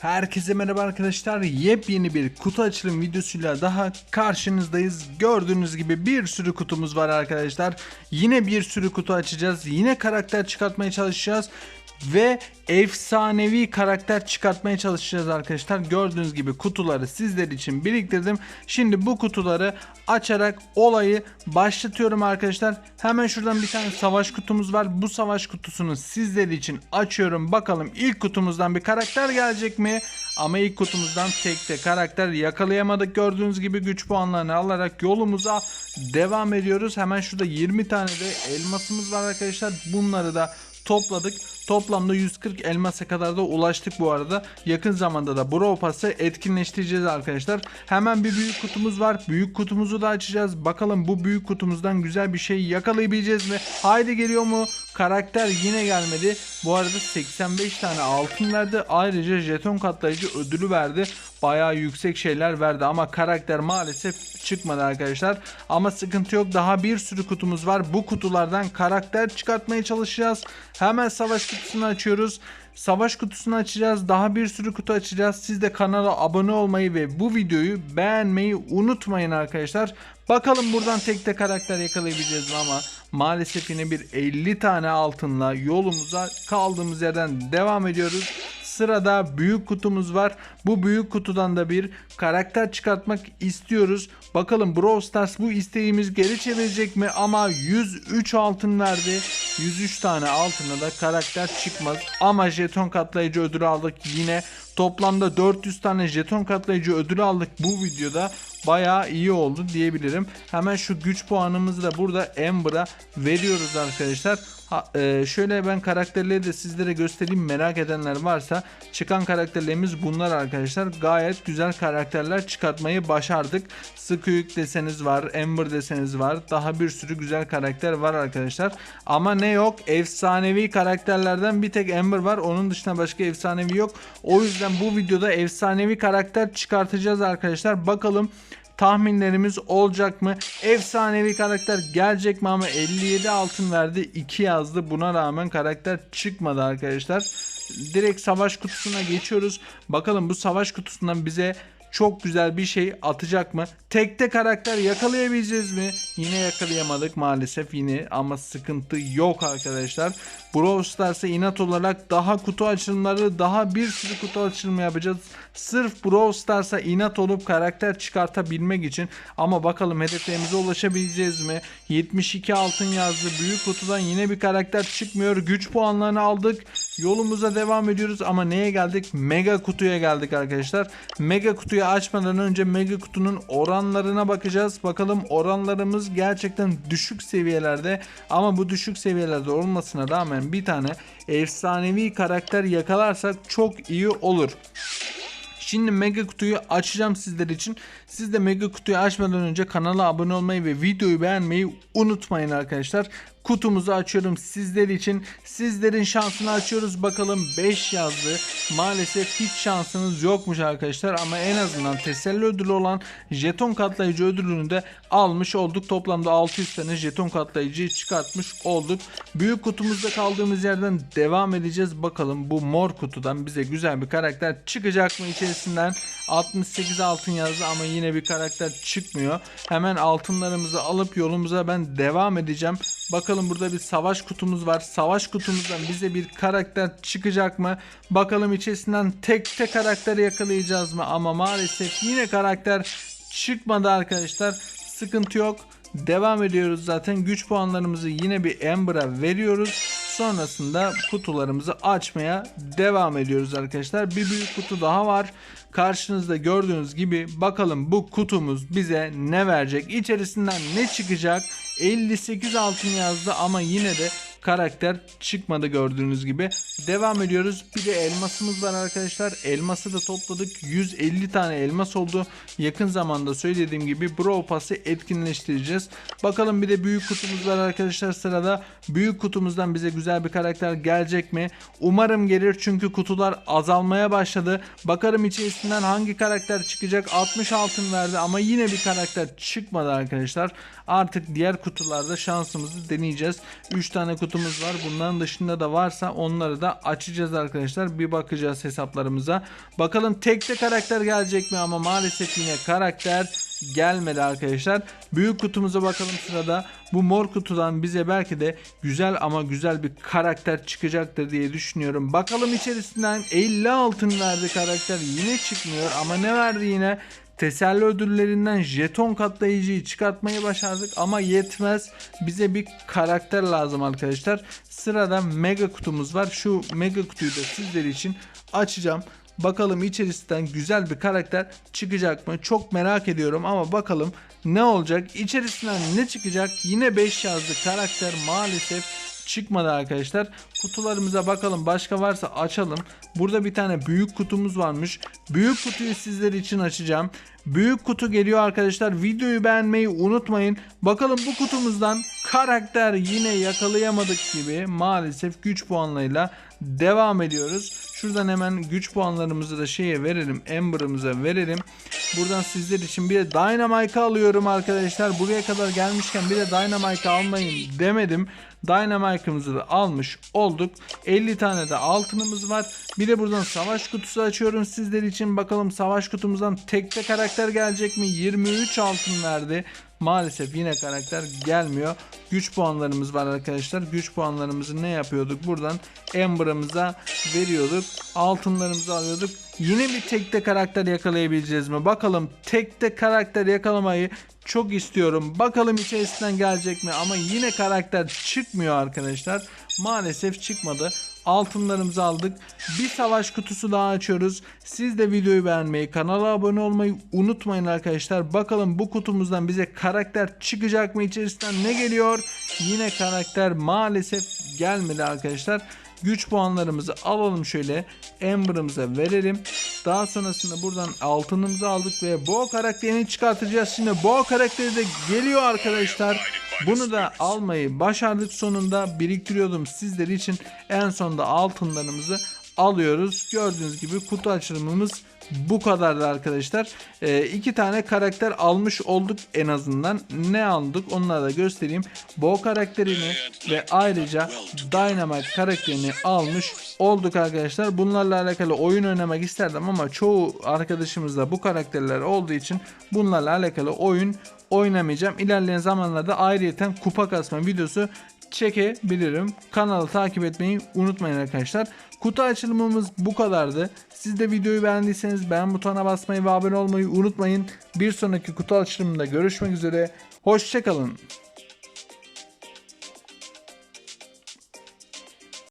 Herkese merhaba arkadaşlar. Yepyeni bir kutu açılım videosuyla daha karşınızdayız. Gördüğünüz gibi bir sürü kutumuz var arkadaşlar. Yine bir sürü kutu açacağız. Yine karakter çıkartmaya çalışacağız. Ve efsanevi karakter çıkartmaya çalışacağız arkadaşlar. Gördüğünüz gibi kutuları sizler için biriktirdim. Şimdi bu kutuları açarak olayı başlatıyorum arkadaşlar. Hemen şuradan bir tane savaş kutumuz var. Bu savaş kutusunu sizler için açıyorum. Bakalım ilk kutumuzdan bir karakter gelecek mi? Ama ilk kutumuzdan tek de karakter yakalayamadık. Gördüğünüz gibi güç puanlarını alarak yolumuza devam ediyoruz. Hemen şurada 20 tane de elmasımız var arkadaşlar. Bunları da topladık. Toplamda 140 elmasa kadar da ulaştık bu arada. Yakın zamanda da Brawl Pass'ı etkinleştireceğiz arkadaşlar. Hemen bir büyük kutumuz var. Büyük kutumuzu da açacağız. Bakalım bu büyük kutumuzdan güzel bir şey yakalayabileceğiz mi? Haydi geliyor mu? Karakter yine gelmedi. Bu arada 85 tane altın verdi. Ayrıca jeton katlayıcı ödülü verdi. Bayağı yüksek şeyler verdi ama karakter maalesef çıkmadı arkadaşlar. Ama sıkıntı yok. Daha bir sürü kutumuz var. Bu kutulardan karakter çıkartmaya çalışacağız. Hemen savaş kutusunu açıyoruz. Savaş kutusunu açacağız. Daha bir sürü kutu açacağız. Siz de kanala abone olmayı ve bu videoyu beğenmeyi unutmayın arkadaşlar. Bakalım buradan tek tek karakter yakalayabileceğiz mi ama maalesef yine bir 50 tane altınla yolumuza kaldığımız yerden devam ediyoruz. Sırada büyük kutumuz var. Bu büyük kutudan da bir karakter çıkartmak istiyoruz. Bakalım Brawl Stars bu isteğimiz geri çevirecek mi? Ama 103 altın verdi. 103 tane altına da karakter çıkmaz. Ama jeton katlayıcı ödülü aldık yine. Toplamda 400 tane jeton katlayıcı ödülü aldık bu videoda. Bayağı iyi oldu diyebilirim. Hemen şu güç puanımızı da burada Amber'a veriyoruz arkadaşlar. Ha, e, şöyle ben karakterleri de sizlere göstereyim. Merak edenler varsa çıkan karakterlerimiz bunlar arkadaşlar. Gayet güzel karakterler çıkartmayı başardık. Squeak deseniz var Amber deseniz var. Daha bir sürü güzel karakter var arkadaşlar. Ama ne yok? Efsanevi karakterlerden bir tek Amber var. Onun dışında başka efsanevi yok. O yüzden bu videoda efsanevi karakter çıkartacağız arkadaşlar. Bakalım tahminlerimiz olacak mı? Efsanevi karakter gelecek mi ama 57 altın verdi 2 yazdı buna rağmen karakter çıkmadı arkadaşlar. Direkt savaş kutusuna geçiyoruz. Bakalım bu savaş kutusundan bize çok güzel bir şey atacak mı? Tekte karakter yakalayabileceğiz mi? Yine yakalayamadık maalesef yine ama sıkıntı yok arkadaşlar. Brawl Stars'a inat olarak daha kutu açılımları daha bir sürü kutu açılımı yapacağız. Sırf Brawl Stars'a inat olup karakter çıkartabilmek için ama bakalım hedeflerimize ulaşabileceğiz mi? 72 altın yazdı. Büyük kutudan yine bir karakter çıkmıyor. Güç puanlarını aldık. Yolumuza devam ediyoruz ama neye geldik? Mega kutuya geldik arkadaşlar. Mega kutuyu açmadan önce mega kutunun oranlarına bakacağız. Bakalım oranlarımız gerçekten düşük seviyelerde ama bu düşük seviyelerde olmasına rağmen bir tane efsanevi karakter yakalarsak çok iyi olur. Şimdi mega kutuyu açacağım sizler için. Siz de mega kutuyu açmadan önce kanala abone olmayı ve videoyu beğenmeyi unutmayın arkadaşlar. Kutumuzu açıyorum sizler için. Sizlerin şansını açıyoruz. Bakalım 5 yazdı. Maalesef hiç şansınız yokmuş arkadaşlar. Ama en azından teselli ödülü olan jeton katlayıcı ödülünü de almış olduk. Toplamda 600 tane jeton katlayıcıyı çıkartmış olduk. Büyük kutumuzda kaldığımız yerden devam edeceğiz. Bakalım bu mor kutudan bize güzel bir karakter çıkacak mı içerisinden? 68 altın yazdı ama yine bir karakter çıkmıyor. Hemen altınlarımızı alıp yolumuza ben devam edeceğim. Bakalım burada bir savaş kutumuz var. Savaş kutumuzdan bize bir karakter çıkacak mı? Bakalım içerisinden tek tek karakter yakalayacağız mı? Ama maalesef yine karakter çıkmadı arkadaşlar. Sıkıntı yok. Devam ediyoruz zaten. Güç puanlarımızı yine bir Amber'a veriyoruz. Sonrasında kutularımızı açmaya devam ediyoruz arkadaşlar. Bir büyük kutu daha var. Karşınızda gördüğünüz gibi bakalım bu kutumuz bize ne verecek? İçerisinden ne çıkacak? 58 altın yazdı ama yine de karakter çıkmadı gördüğünüz gibi. Devam ediyoruz. Bir de elmasımız var arkadaşlar. Elması da topladık. 150 tane elmas oldu. Yakın zamanda söylediğim gibi Brawl Pass'ı etkinleştireceğiz. Bakalım bir de büyük kutumuz var arkadaşlar sırada. Büyük kutumuzdan bize güzel bir karakter gelecek mi? Umarım gelir çünkü kutular azalmaya başladı. Bakarım içerisinden hangi karakter çıkacak. 60 altın verdi ama yine bir karakter çıkmadı arkadaşlar. Artık diğer kutularda şansımızı deneyeceğiz. 3 tane kutu kutumuz var. Bunların dışında da varsa onları da açacağız arkadaşlar. Bir bakacağız hesaplarımıza. Bakalım tekte karakter gelecek mi ama maalesef yine karakter gelmedi arkadaşlar. Büyük kutumuza bakalım sırada. Bu mor kutudan bize belki de güzel ama güzel bir karakter çıkacaktır diye düşünüyorum. Bakalım içerisinden 50 altın verdi karakter yine çıkmıyor ama ne verdi yine? Teselli ödüllerinden jeton katlayıcıyı çıkartmayı başardık ama yetmez. Bize bir karakter lazım arkadaşlar. Sırada mega kutumuz var. Şu mega kutuyu da sizler için açacağım. Bakalım içerisinden güzel bir karakter çıkacak mı? Çok merak ediyorum ama bakalım ne olacak? İçerisinden ne çıkacak? Yine 5 yazdı karakter maalesef çıkmadı arkadaşlar. Kutularımıza bakalım. Başka varsa açalım. Burada bir tane büyük kutumuz varmış. Büyük kutuyu sizler için açacağım. Büyük kutu geliyor arkadaşlar. Videoyu beğenmeyi unutmayın. Bakalım bu kutumuzdan karakter yine yakalayamadık gibi. Maalesef güç puanlarıyla devam ediyoruz. Şuradan hemen güç puanlarımızı da şeye verelim. Amber'ımıza verelim. Buradan sizler için bir de Dynamite alıyorum arkadaşlar. Buraya kadar gelmişken bir de Dynamite almayın demedim. Dynamite'ımızı da almış olduk. 50 tane de altınımız var. Bir de buradan savaş kutusu açıyorum sizler için. Bakalım savaş kutumuzdan tekte karakter gelecek mi? 23 altın verdi. Maalesef yine karakter gelmiyor. Güç puanlarımız var arkadaşlar. Güç puanlarımızı ne yapıyorduk? Buradan Amber'ımıza veriyorduk. Altınlarımızı alıyorduk. Yine bir tekte karakter yakalayabileceğiz mi? Bakalım tekte karakter yakalamayı çok istiyorum. Bakalım içerisinden gelecek mi? Ama yine karakter çıkmıyor arkadaşlar. Maalesef çıkmadı. Altınlarımızı aldık. Bir savaş kutusu daha açıyoruz. Siz de videoyu beğenmeyi, kanala abone olmayı unutmayın arkadaşlar. Bakalım bu kutumuzdan bize karakter çıkacak mı? İçerisinden ne geliyor? Yine karakter maalesef gelmedi arkadaşlar. Güç puanlarımızı alalım şöyle. Amber'ımıza verelim. Daha sonrasında buradan altınımızı aldık ve Bo karakterini çıkartacağız. Şimdi Bo karakteri de geliyor arkadaşlar. Bunu da almayı başardık sonunda. Biriktiriyordum sizler için. En sonunda altınlarımızı alıyoruz. Gördüğünüz gibi kutu açılımımız bu kadardı arkadaşlar. Ee, iki tane karakter almış olduk en azından. Ne aldık onları da göstereyim. Bo karakterini ve ayrıca Dynamite karakterini almış olduk arkadaşlar. Bunlarla alakalı oyun oynamak isterdim ama çoğu arkadaşımızda bu karakterler olduğu için bunlarla alakalı oyun oynamayacağım. İlerleyen zamanlarda ayrıyeten kupa kasma videosu çekebilirim. Kanalı takip etmeyi unutmayın arkadaşlar. Kutu açılımımız bu kadardı. Siz de videoyu beğendiyseniz beğen butonuna basmayı ve abone olmayı unutmayın. Bir sonraki kutu açılımında görüşmek üzere. Hoşçakalın.